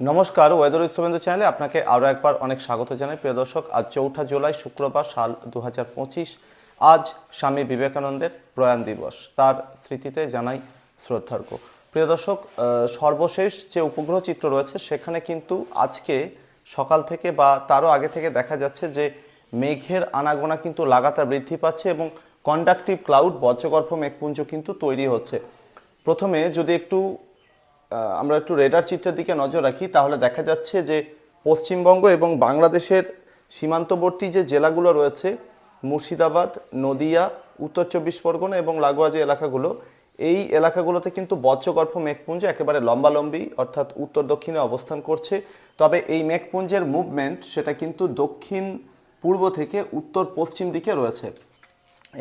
নমস্কার ওয়েদার শুভেন্দু চ্যানেলে আপনাকে আরও একবার অনেক স্বাগত জানাই। প্রিয় দর্শক, আজ চৌঠা জুলাই, শুক্রবার সাল দু হাজার পঁচিশ। আজ স্বামী বিবেকানন্দের প্রয়াণ দিবস। তার স্মৃতিতে জানাই শ্রদ্ধার্ঘ্য। প্রিয় দর্শক সর্বশেষ যে উপগ্রহ চিত্র রয়েছে, সেখানে কিন্তু আজকে সকাল থেকে বা তারও আগে থেকে দেখা যাচ্ছে যে মেঘের আনাগোনা কিন্তু লাগাতার বৃদ্ধি পাচ্ছে এবং কন্ডাক্টিভ ক্লাউড বজ্রগর্ভ মেঘপুঞ্জ কিন্তু তৈরি হচ্ছে। প্রথমে যদি একটু আমরা একটু রেডার চিত্রের দিকে নজর রাখি, তাহলে দেখা যাচ্ছে যে পশ্চিমবঙ্গ এবং বাংলাদেশের সীমান্তবর্তী যে জেলাগুলো রয়েছে, মুর্শিদাবাদ, নদিয়া, উত্তর চব্বিশ পরগনা এবং লাগোয়া যে এলাকাগুলো, এই এলাকাগুলোতে কিন্তু বজ্রগর্ভ মেঘপুঞ্জ একেবারে লম্বালম্বি, অর্থাৎ উত্তর দক্ষিণে অবস্থান করছে। তবে এই মেঘপুঞ্জের মুভমেন্ট সেটা কিন্তু দক্ষিণ পূর্ব থেকে উত্তর পশ্চিম দিকে রয়েছে।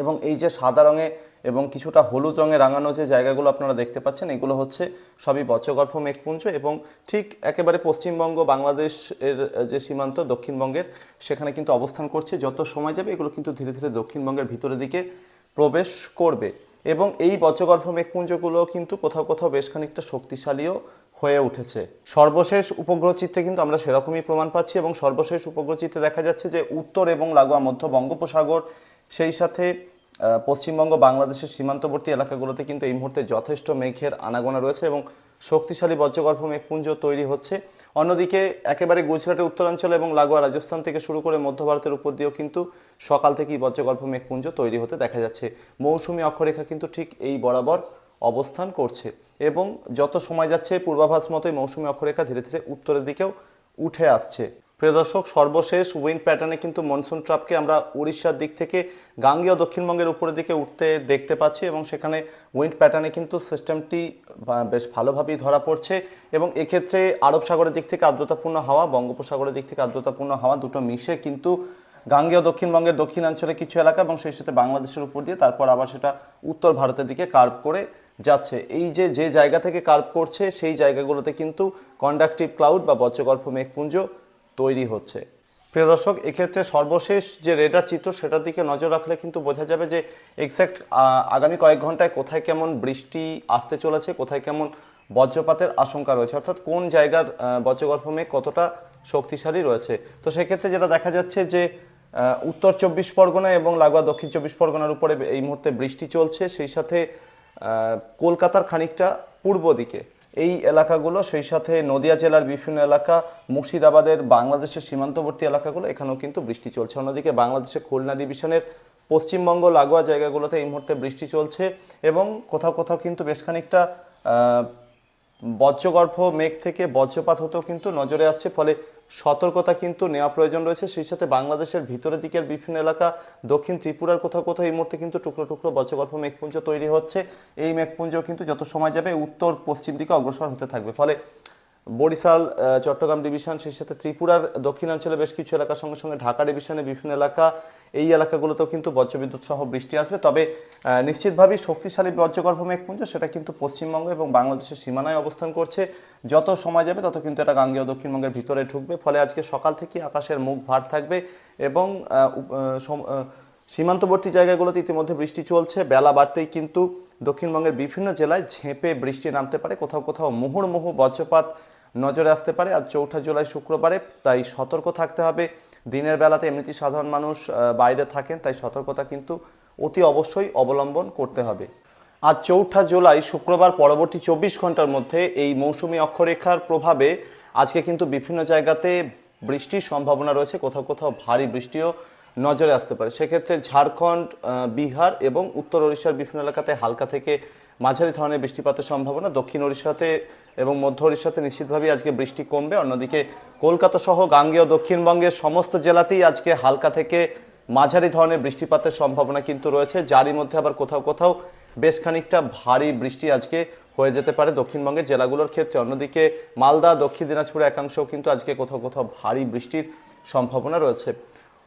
এবং এই যে সাদা রঙে এবং কিছুটা হলুদ রঙে রাঙানো যে জায়গাগুলো আপনারা দেখতে পাচ্ছেন, এগুলো হচ্ছে সবই বজ্রগর্ভ মেঘপুঞ্জ এবং ঠিক একেবারে পশ্চিমবঙ্গ, বাংলাদেশ এর যে সীমান্ত, দক্ষিণবঙ্গের, সেখানে কিন্তু অবস্থান করছে। যত সময় যাবে এগুলো কিন্তু ধীরে ধীরে দক্ষিণবঙ্গের ভিতরের দিকে প্রবেশ করবে এবং এই বজ্রগর্ভ মেঘপুঞ্জগুলো কিন্তু কোথাও কোথাও বেশ খানিকটা শক্তিশালীও হয়ে উঠেছে। সর্বশেষ উপগ্রহ চিত্রে কিন্তু আমরা সেরকমই প্রমাণ পাচ্ছি এবং সর্বশেষ উপগ্রহ চিত্রে দেখা যাচ্ছে যে উত্তর এবং লাগোয়া মধ্য বঙ্গোপসাগর, সেই সাথে পশ্চিমবঙ্গ, বাংলাদেশের সীমান্তবর্তী এলাকাগুলোতে কিন্তু এই মুহূর্তে যথেষ্ট মেঘের আনাগোনা রয়েছে এবং শক্তিশালী বজ্রগর্ভ মেঘপুঞ্জ তৈরি হচ্ছে। অন্যদিকে একেবারে গুজরাটের উত্তরাঞ্চল এবং লাগোয়া রাজস্থান থেকে শুরু করে মধ্য ভারতের উপর দিয়েও কিন্তু সকাল থেকেই বজ্রগর্ভ মেঘপুঞ্জ তৈরি হতে দেখা যাচ্ছে। মৌসুমী অক্ষরেখা কিন্তু ঠিক এই বরাবর অবস্থান করছে এবং যত সময় যাচ্ছে, পূর্বাভাস মতোই মৌসুমী অক্ষরেখা ধীরে ধীরে উত্তরের দিকেও উঠে আসছে। প্রিয় দর্শক, সর্বশেষ উইন্ড প্যাটার্নে কিন্তু মনসুন ট্রাপকে আমরা উড়িষ্যার দিক থেকে গাঙ্গেয় দক্ষিণবঙ্গের উপরের দিকে উঠতে দেখতে পাচ্ছি এবং সেখানে উইন্ড প্যাটার্নে কিন্তু সিস্টেমটি বেশ ভালোভাবেই ধরা পড়ছে এবং এক্ষেত্রে আরব সাগরের দিক থেকে আর্দ্রতাপূর্ণ হাওয়া, বঙ্গোপসাগরের দিক থেকে আর্দ্রতাপূর্ণ হাওয়া দুটো মিশে কিন্তু গাঙ্গেয় দক্ষিণবঙ্গের দক্ষিণাঞ্চলে কিছু এলাকা এবং সেই সাথে বাংলাদেশের উপর দিয়ে তারপর আবার সেটা উত্তর ভারতের দিকে কার্ভ করে যাচ্ছে। এই যে যে জায়গা থেকে কার্ভ করছে, সেই জায়গাগুলোতে কিন্তু কন্ডাক্টিভ ক্লাউড বা বজ্রগল্প মেঘপুঞ্জ তৈরি হচ্ছে। প্রিয় দর্শক, এক্ষেত্রে সর্বশেষ যে রেডার চিত্র, সেটার দিকে নজর রাখলে কিন্তু বোঝা যাবে যে এক্স্যাক্ট আগামী কয়েক ঘন্টায় কোথায় কেমন বৃষ্টি আসতে চলেছে, কোথায় কেমন বজ্রপাতের আশঙ্কা রয়েছে। অর্থাৎ কোন জায়গার বজ্রগর্ভ মেঘ কতটা শক্তিশালী রয়েছে। তো সেক্ষেত্রে যেটা দেখা যাচ্ছে যে উত্তর চব্বিশ পরগনা এবং লাগোয়া দক্ষিণ চব্বিশ পরগনার উপরে এই মুহূর্তে বৃষ্টি চলছে। সেই সাথে কলকাতার খানিকটা পূর্ব দিকে। এই এলাকাগুলো, সেই সাথে নদিয়া জেলার বিভিন্ন এলাকা, মুর্শিদাবাদের বাংলাদেশের সীমান্তবর্তী এলাকাগুলো, এখানেও কিন্তু বৃষ্টি চলছে। অন্যদিকে বাংলাদেশের খুলনা ডিভিশনের পশ্চিমবঙ্গ লাগোয়া জায়গাগুলোতে এই মুহূর্তে বৃষ্টি চলছে এবং কোথাও কোথাও কিন্তু বেশ খানিকটা বজ্রগর্ভ মেঘ থেকে বজ্রপাত হতেও কিন্তু নজরে আসছে। ফলে সতর্কতা কিন্তু নেওয়া প্রয়োজন রয়েছে। সেই সাথে বাংলাদেশের ভিতরের দিকের বিভিন্ন এলাকা, দক্ষিণ ত্রিপুরার কোথাও কোথাও এই মুহূর্তে কিন্তু টুকরো টুকরো বজ্রগল্প মেঘপুঞ্জ তৈরি হচ্ছে। এই মেঘপুঞ্জও কিন্তু যত সময় যাবে উত্তর পশ্চিম দিকে অগ্রসর হতে থাকবে। ফলে বরিশাল চট্টগ্রাম ডিভিশন সেই সাথে ত্রিপুরার দক্ষিণাঞ্চলে বেশ কিছু এলাকার সঙ্গে সঙ্গে ঢাকা ডিভিশনে বিভিন্ন এলাকা, এই এলাকাগুলোতেও কিন্তু বজ্রবিদ্যুৎ সহ বৃষ্টি আসবে। তবে নিশ্চিতভাবেই শক্তিশালী বজ্রগর্ভ মেঘপুঞ্জ, সেটা কিন্তু পশ্চিমবঙ্গ এবং বাংলাদেশের সীমানায় অবস্থান করছে। যত সময় যাবে, তত কিন্তু এটা গাঙ্গেয় দক্ষিণবঙ্গের ভিতরে ঢুকবে। ফলে আজকে সকাল থেকে আকাশের মুখ ভার থাকবে এবং সীমান্তবর্তী জায়গাগুলোতে ইতিমধ্যে বৃষ্টি চলছে। বেলা বাড়তেই কিন্তু দক্ষিণবঙ্গের বিভিন্ন জেলায় ঝেঁপে বৃষ্টি নামতে পারে। কোথাও কোথাও মুহুর্মুহু বজ্রপাত নজরে আসতে পারে। আর চৌঠা জুলাই শুক্রবারে, তাই সতর্ক থাকতে হবে। দিনের বেলাতে এমনিতেই সাধারণ মানুষ বাইরে থাকেন, তাই সতর্কতা কিন্তু অতি অবশ্যই অবলম্বন করতে হবে। আজ চৌঠা জুলাই শুক্রবার, পরবর্তী চব্বিশ ঘণ্টার মধ্যে এই মৌসুমি অক্ষরেখার প্রভাবে আজকে কিন্তু বিভিন্ন জায়গাতে বৃষ্টির সম্ভাবনা রয়েছে। কোথাও কোথাও ভারী বৃষ্টিও নজরে আসতে পারে। সেক্ষেত্রে ঝাড়খণ্ড বিহার এবং উত্তর ওড়িশার বিভিন্ন এলাকাতে হালকা থেকে মাঝারি ধরনের বৃষ্টিপাতের সম্ভাবনা দক্ষিণ ওড়িশাতে এবং মধ্য ওড়িশাতে নিশ্চিতভাবেই আজকে বৃষ্টি কমবে। অন্যদিকে কলকাতা সহ গাঙ্গেয় দক্ষিণবঙ্গের সমস্ত জেলাতেই আজকে হালকা থেকে মাঝারি ধরনের বৃষ্টিপাতের সম্ভাবনা কিন্তু রয়েছে। যারই মধ্যে আবার কোথাও কোথাও বেশ খানিকটা ভারী বৃষ্টি আজকে হয়ে যেতে পারে দক্ষিণবঙ্গের জেলাগুলোর ক্ষেত্রে। অন্যদিকে মালদা, দক্ষিণ দিনাজপুরের একাংশেও কিন্তু আজকে কোথাও কোথাও ভারী বৃষ্টির সম্ভাবনা রয়েছে।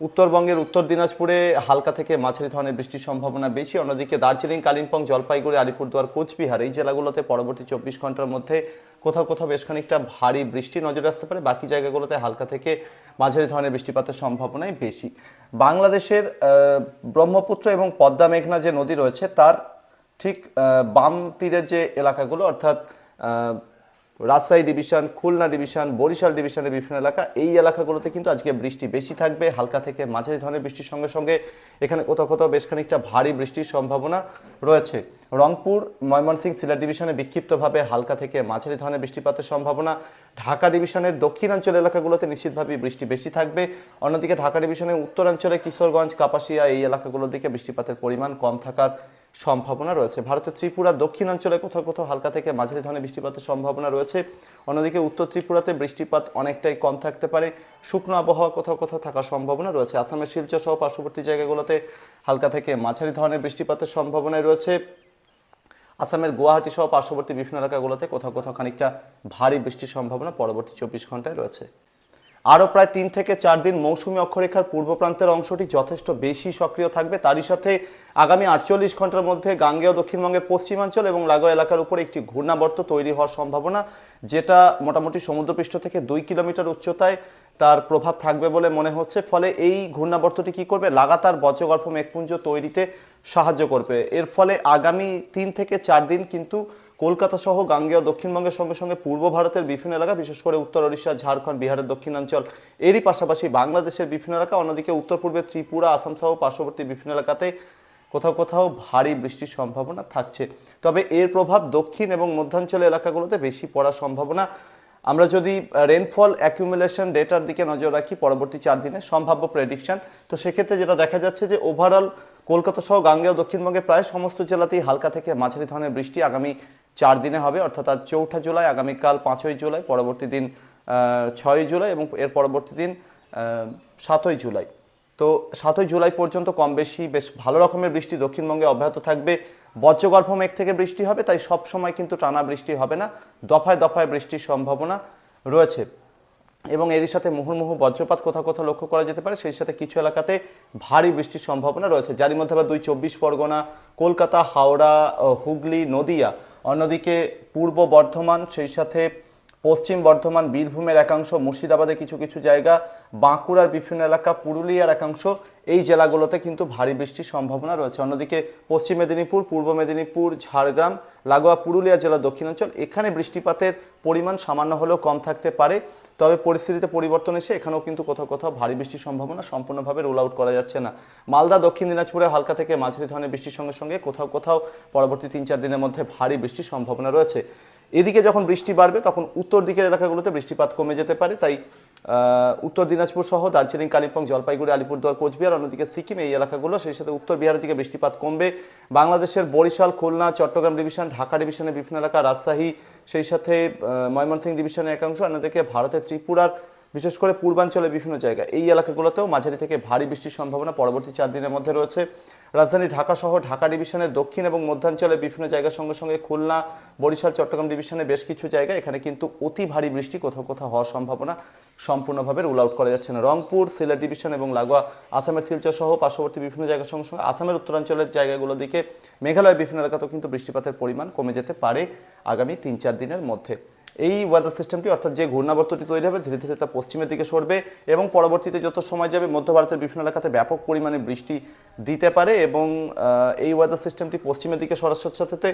উত্তরবঙ্গের উত্তর দিনাজপুরে হালকা থেকে মাঝারি ধরনের বৃষ্টির সম্ভাবনা বেশি। অন্যদিকে দার্জিলিং, কালিম্পং, জলপাইগুড়ি, আলিপুরদুয়ার, কোচবিহার এই জেলাগুলোতে পরবর্তী চব্বিশ ঘণ্টার মধ্যে কোথাও কোথাও বেশ খানিকটা ভারী বৃষ্টি নজরে আসতে পারে। বাকি জায়গাগুলোতে হালকা থেকে মাঝারি ধরনের বৃষ্টিপাতের সম্ভাবনাই বেশি। বাংলাদেশের ব্রহ্মপুত্র এবং পদ্মা মেঘনা যে নদী রয়েছে, তার ঠিক বাম তীরের যে এলাকাগুলো, অর্থাৎ রাজশাহী ডিভিশন, খুলনা ডিভিশন, বরিশাল ডিভিশনের বিভিন্ন এলাকা, এই এলাকাগুলোতে কিন্তু আজকে বৃষ্টি বেশি থাকবে। হালকা থেকে মাঝারি ধরনের বৃষ্টির সঙ্গে সঙ্গে এখানে কোথাও কোথাও বেশ খানিকটা ভারী বৃষ্টির সম্ভাবনা রয়েছে। রংপুর, ময়মনসিংহ সিলেট ডিভিশনে বিক্ষিপ্তভাবে হালকা থেকে মাঝারি ধরনের বৃষ্টিপাতের সম্ভাবনা। ঢাকা ডিভিশনের দক্ষিণাঞ্চল এলাকাগুলোতে নিশ্চিতভাবেই বৃষ্টি বেশি থাকবে। অন্যদিকে ঢাকা ডিভিশনের উত্তরাঞ্চলে কিশোরগঞ্জ, কাপাসিয়া এই এলাকাগুলোর দিকে বৃষ্টিপাতের পরিমাণ কম থাকার সম্ভাবনা রয়েছে। ভারতের ত্রিপুরা দক্ষিণাঞ্চলে কোথাও কোথাও হালকা থেকে মাঝারি ধরনের বৃষ্টিপাতের সম্ভাবনা রয়েছে। অন্যদিকে উত্তর ত্রিপুরাতে বৃষ্টিপাত অনেকটাই কম থাকতে পারে। শুকনো আবহাওয়া কোথাও কোথাও থাকার সম্ভাবনা রয়েছে। আসামের শিলচর সহ পার্শ্ববর্তী জায়গাগুলোতে হালকা থেকে মাঝারি ধরনের বৃষ্টিপাতের সম্ভাবনায় রয়েছে। আসামের গুয়াহাটি সহ পার্শ্ববর্তী বিভিন্ন এলাকাগুলোতে কোথাও কোথাও খানিকটা ভারী বৃষ্টির সম্ভাবনা পরবর্তী চব্বিশ ঘন্টায় রয়েছে। আরও প্রায় তিন থেকে চার দিন মৌসুমি অক্ষরেখার পূর্ব প্রান্তের অংশটি যথেষ্ট বেশি সক্রিয় থাকবে। তারই সাথে আগামী আটচল্লিশ ঘণ্টার মধ্যে গাঙ্গেয় দক্ষিণবঙ্গের পশ্চিমাঞ্চল এবং লাগোয়া এলাকার উপর একটি ঘূর্ণাবর্ত তৈরি হওয়ার সম্ভাবনা, যেটা মোটামুটি সমুদ্রপৃষ্ঠ থেকে দুই কিলোমিটার উচ্চতায় তার প্রভাব থাকবে বলে মনে হচ্ছে। ফলে এই ঘূর্ণাবর্তটি কি করবে? লাগাতার বজ্রগর্ভ মেঘপুঞ্জ তৈরিতে সাহায্য করবে। এর ফলে আগামী তিন থেকে চার দিন কিন্তু কলকাতা সহ গাঙ্গেয় দক্ষিণবঙ্গের সঙ্গে সঙ্গে পূর্ব ভারতের বিভিন্ন এলাকা, বিশেষ করে উত্তর ওড়িশা, ঝাড়খণ্ড, বিহারের দক্ষিণাঞ্চল, এরই পাশাপাশি বাংলাদেশের বিভিন্ন এলাকা, অন্যদিকে উত্তর পূর্বের ত্রিপুরা আসাম সহ পার্শ্ববর্তী বিভিন্ন এলাকাতে কোথাও কোথাও ভারী বৃষ্টির সম্ভাবনা থাকছে। তবে এর প্রভাব দক্ষিণ এবং মধ্যাঞ্চল এলাকাগুলোতে বেশি পড়ার সম্ভাবনা। আমরা যদি রেনফল অ্যাকিউমুলেশন ডেটার দিকে নজর রাখি পরবর্তী চার দিনে, সম্ভাব্য প্রেডিকশন তো সেক্ষেত্রে যেটা দেখা যাচ্ছে যে ওভারঅল কলকাতা সহ গাঙ্গেয় দক্ষিণবঙ্গের প্রায় সমস্ত জেলাতেই হালকা থেকে মাঝারি ধরনের বৃষ্টি আগামী চার দিনে হবে, অর্থাৎ আজ চৌঠা জুলাই, আগামীকাল পাঁচই জুলাই, পরবর্তী দিন ছয়ই জুলাই এবং এর পরবর্তী দিন সাতই জুলাই। তো সাতই জুলাই পর্যন্ত কম বেশি বেশ ভালো রকমের বৃষ্টি দক্ষিণবঙ্গে অব্যাহত থাকবে। বজ্রগর্ভ মেঘ থেকে বৃষ্টি হবে, তাই সব সময় কিন্তু টানা বৃষ্টি হবে না, দফায় দফায় বৃষ্টির সম্ভাবনা রয়েছে। এবং এরই সাথে মুহুর্মুহু বজ্রপাত কোথাও কোথাও লক্ষ্য করা যেতে পারে, সেই সাথে কিছু এলাকাতে ভারী বৃষ্টির সম্ভাবনা রয়েছে। যারই মধ্যে আবার দুই চব্বিশ পরগনা, কলকাতা, হাওড়া হুগলি, নদিয়া অন্যদিকে পূর্ব বর্ধমান, সেই সাথে পশ্চিম বর্ধমান, বীরভূমের একাংশ, মুর্শিদাবাদে কিছু কিছু জায়গা, বাঁকুড়ার বিভিন্ন এলাকা, পুরুলিয়ার একাংশ, এই জেলাগুলোতে কিন্তু ভারী বৃষ্টির সম্ভাবনা রয়েছে। অন্যদিকে পশ্চিম মেদিনীপুর, পূর্ব মেদিনীপুর, ঝাড়গ্রাম, লাগোয়া পুরুলিয়া জেলা দক্ষিণাঞ্চল, এখানে বৃষ্টিপাতের পরিমাণ সামান্য হলেও কম থাকতে পারে। তবে পরিস্থিতিতে পরিবর্তন এসে এখানেও কিন্তু কোথাও কোথাও ভারী বৃষ্টির সম্ভাবনা সম্পূর্ণভাবে রোল আউট করা যাচ্ছে না। মালদা, দক্ষিণ দিনাজপুরে হালকা থেকে মাঝারি ধরনের বৃষ্টির সঙ্গে সঙ্গে কোথাও কোথাও পরবর্তী তিন চার দিনের মধ্যে ভারী বৃষ্টির সম্ভাবনা রয়েছে। এদিকে যখন বৃষ্টি বাড়বে, তখন উত্তর দিকের এলাকাগুলোতে বৃষ্টিপাত কমে যেতে পারে। তাই উত্তর দিনাজপুর সহ দার্জিলিং, কালিম্পং, জলপাইগুড়ি, আলিপুরদুয়ার, কোচবিহার, অন্যদিকে সিকিম এই এলাকাগুলো, সেই সাথে উত্তর বিহারের দিকে বৃষ্টিপাত কমবে। বাংলাদেশের বরিশাল, খুলনা, চট্টগ্রাম ডিভিশন, ঢাকা ডিভিশনের বিভিন্ন এলাকা, রাজশাহী, সেই সাথে ময়মনসিং ময়মনসিংহ ডিভিশনের একাংশ, অন্যদিকে ভারতের ত্রিপুরার বিশেষ করে পূর্বাঞ্চলের বিভিন্ন জায়গা এই এলাকাগুলোতেও মাঝারি থেকে ভারী বৃষ্টির সম্ভাবনা পরবর্তী চার দিনের মধ্যে রয়েছে। রাজধানী ঢাকা সহ ঢাকা ডিভিশনের দক্ষিণ এবং মধ্যাঞ্চলের বিভিন্ন জায়গার সঙ্গে সঙ্গে খুলনা, বরিশাল, চট্টগ্রাম ডিভিশনের বেশ কিছু জায়গা এখানে কিন্তু অতি ভারী বৃষ্টি কোথাও কোথাও হওয়ার সম্ভাবনা সম্পূর্ণভাবে রুল আউট করা যাচ্ছে না। রংপুর, সিলেট ডিভিশন এবং লাগোয়া, আসামের শিলচর সহ পার্শ্ববর্তী বিভিন্ন জায়গার সঙ্গে সঙ্গে আসামের উত্তরাঞ্চলের জায়গাগুলোর দিকে মেঘালয়ের বিভিন্ন এলাকাতেও কিন্তু বৃষ্টিপাতের পরিমাণ কমে যেতে পারে আগামী তিন চার দিনের মধ্যে। এই ওয়েদার সিস্টেমটি অর্থাৎ যে ঘূর্ণাবর্তটি তৈরি হবে, ধীরে ধীরে তা পশ্চিমের দিকে সরবে এবং পরবর্তীতে যত সময় যাবে, মধ্য ভারতের বিভিন্ন এলাকাতে ব্যাপক পরিমাণে বৃষ্টি দিতে পারে এবং এই ওয়েদার সিস্টেমটি পশ্চিমের দিকে সরার সাথে সাথে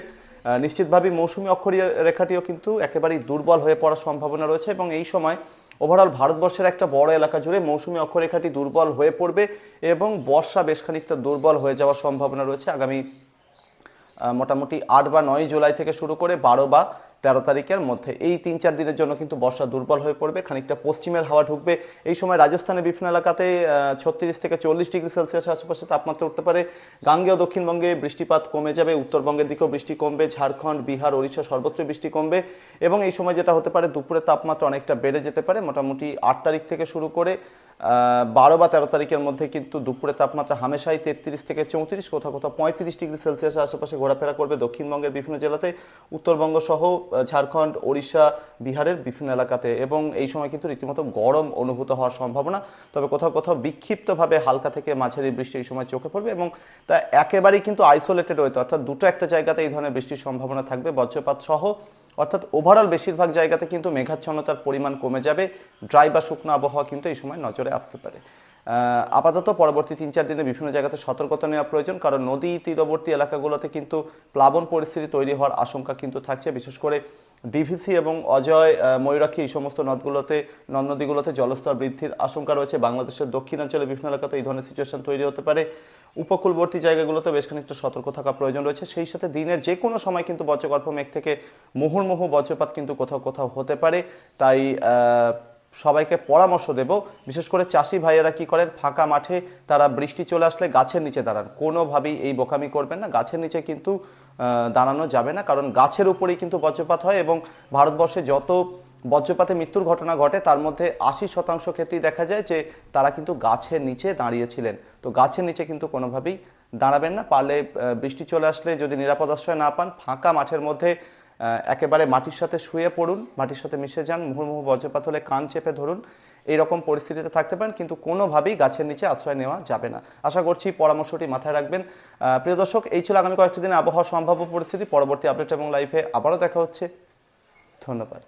নিশ্চিতভাবেই মৌসুমী অক্ষরীয় রেখাটিও কিন্তু একেবারেই দুর্বল হয়ে পড়ার সম্ভাবনা রয়েছে এবং এই সময় ওভারঅল ভারতবর্ষের একটা বড় এলাকা জুড়ে মৌসুমী অক্ষরেখাটি দুর্বল হয়ে পড়বে এবং বর্ষা বেশ খানিকটা দুর্বল হয়ে যাওয়ার সম্ভাবনা রয়েছে। আগামী মোটামুটি আট বা নয় জুলাই থেকে শুরু করে বারো বা তেরো তারিখের মধ্যে। এই তিন চার দিনের জন্য কিন্তু বর্ষা দুর্বল হয়ে পড়বে, খানিকটা পশ্চিমের হাওয়া ঢুকবে। এই সময় রাজস্থানের বিভিন্ন এলাকাতে ছত্রিশ থেকে চল্লিশ ডিগ্রি সেলসিয়াস আশেপাশে তাপমাত্রা উঠতে পারে। গাঙ্গেয় দক্ষিণবঙ্গে বৃষ্টিপাত কমে যাবে, উত্তরবঙ্গের দিকেও বৃষ্টি কমবে, ঝাড়খণ্ড, বিহার, ওড়িশা সর্বত্র বৃষ্টি কমবে। এবং এই সময় যেটা হতে পারে, দুপুরের তাপমাত্রা অনেকটা বেড়ে যেতে পারে, মোটামুটি আট তারিখ থেকে শুরু করে বারো বা তেরো তারিখের মধ্যে কিন্তু দুপুরে তাপমাত্রা হামেশাই তেত্রিশ থেকে চৌত্রিশ, কোথাও কোথাও পঁয়ত্রিশ ডিগ্রি সেলসিয়াসের আশেপাশে ঘোরাফেরা করবে দক্ষিণবঙ্গের বিভিন্ন জেলাতে, উত্তরবঙ্গ সহ ঝাড়খণ্ড, ওড়িশা, বিহারের বিভিন্ন এলাকাতে। এবং এই সময় কিন্তু রীতিমতো গরম অনুভূত হওয়ার সম্ভাবনা। তবে কোথাও কোথাও বিক্ষিপ্তভাবে হালকা থেকে মাঝারি বৃষ্টি এই সময় চোখে পড়বে এবং তা একেবারেই কিন্তু আইসোলেটেড রয়েছে অর্থাৎ দুটো একটা জায়গাতে এই ধরনের বৃষ্টির সম্ভাবনা থাকবে। বজ্রপাত সহ অর্থাৎ ওভারঅল বেশিরভাগ জায়গাতে কিন্তু মেঘাচ্ছন্নতার পরিমাণ কমে যাবে ড্রাই বা শুকনো আবহাওয়া কিন্তু এই সময় নজরে আসতে পারে। আপাতত পরবর্তী তিন চার দিনে বিভিন্ন জায়গাতে সতর্কতা নেওয়া প্রয়োজন, কারণ নদী তীরবর্তী এলাকাগুলোতে কিন্তু প্লাবন পরিস্থিতি তৈরি হওয়ার আশঙ্কা কিন্তু থাকছে, বিশেষ করে ডিভিসি এবং অজয় ময়ূরাক্ষী এই সমস্ত নদগুলোতে নদ নদীগুলোতে জলস্তর বৃদ্ধির আশঙ্কা রয়েছে। বাংলাদেশের দক্ষিণাঞ্চলে বিভিন্ন এলাকাতে এই ধরনের সিচুয়েশন তৈরি হতে পারে। উপকূলবর্তী জায়গাগুলোতে বেশ খানিকটা সতর্ক থাকা প্রয়োজন রয়েছে। সেই সাথে দিনের যে কোনো সময় কিন্তু বজ্রগল্প মেঘ থেকে মুহুর্মুহু বজ্রপাত কিন্তু কোথাও কোথাও হতে পারে। তাই সবাইকে পরামর্শ দেব। বিশেষ করে চাষি ভাইয়েরা কি করেন? ফাঁকা মাঠে তারা বৃষ্টি চলে আসলে গাছের নিচে দাঁড়ান। কোনোভাবেই এই বোকামি করবেন না। গাছের নিচে কিন্তু দাঁড়ানো যাবে না। কারণ গাছের উপরেই কিন্তু বজ্রপাত হয় এবং ভারতবর্ষে যত বজ্রপাতে মৃত্যুর ঘটনা ঘটে, তার মধ্যে আশি শতাংশ ক্ষেত্রেই দেখা যায় যে, তারা কিন্তু গাছের নিচে দাঁড়িয়েছিলেন। তো গাছের নিচে কিন্তু কোনোভাবেই দাঁড়াবেন না। পারলে বৃষ্টি চলে আসলে যদি নিরাপদ আশ্রয় না পান, ফাঁকা মাঠের মধ্যে একেবারে মাটির সাথে শুয়ে পড়ুন, মাটির সাথে মিশে যান, মুহুর্মুহু বজ্রপাত হলে কান চেপে ধরুন, এইরকম পরিস্থিতিতে থাকতে পারেন, কিন্তু কোনোভাবেই গাছের নিচে আশ্রয় নেওয়া যাবে না। আশা করছি পরামর্শটি মাথায় রাখবেন। প্রিয় দর্শক, এই ছিল আগামী কয়েকটি দিনে আবহাওয়ার সম্ভাব্য পরিস্থিতি। পরবর্তী আপডেট এবং লাইফে আবারও দেখা হচ্ছে। ধন্যবাদ।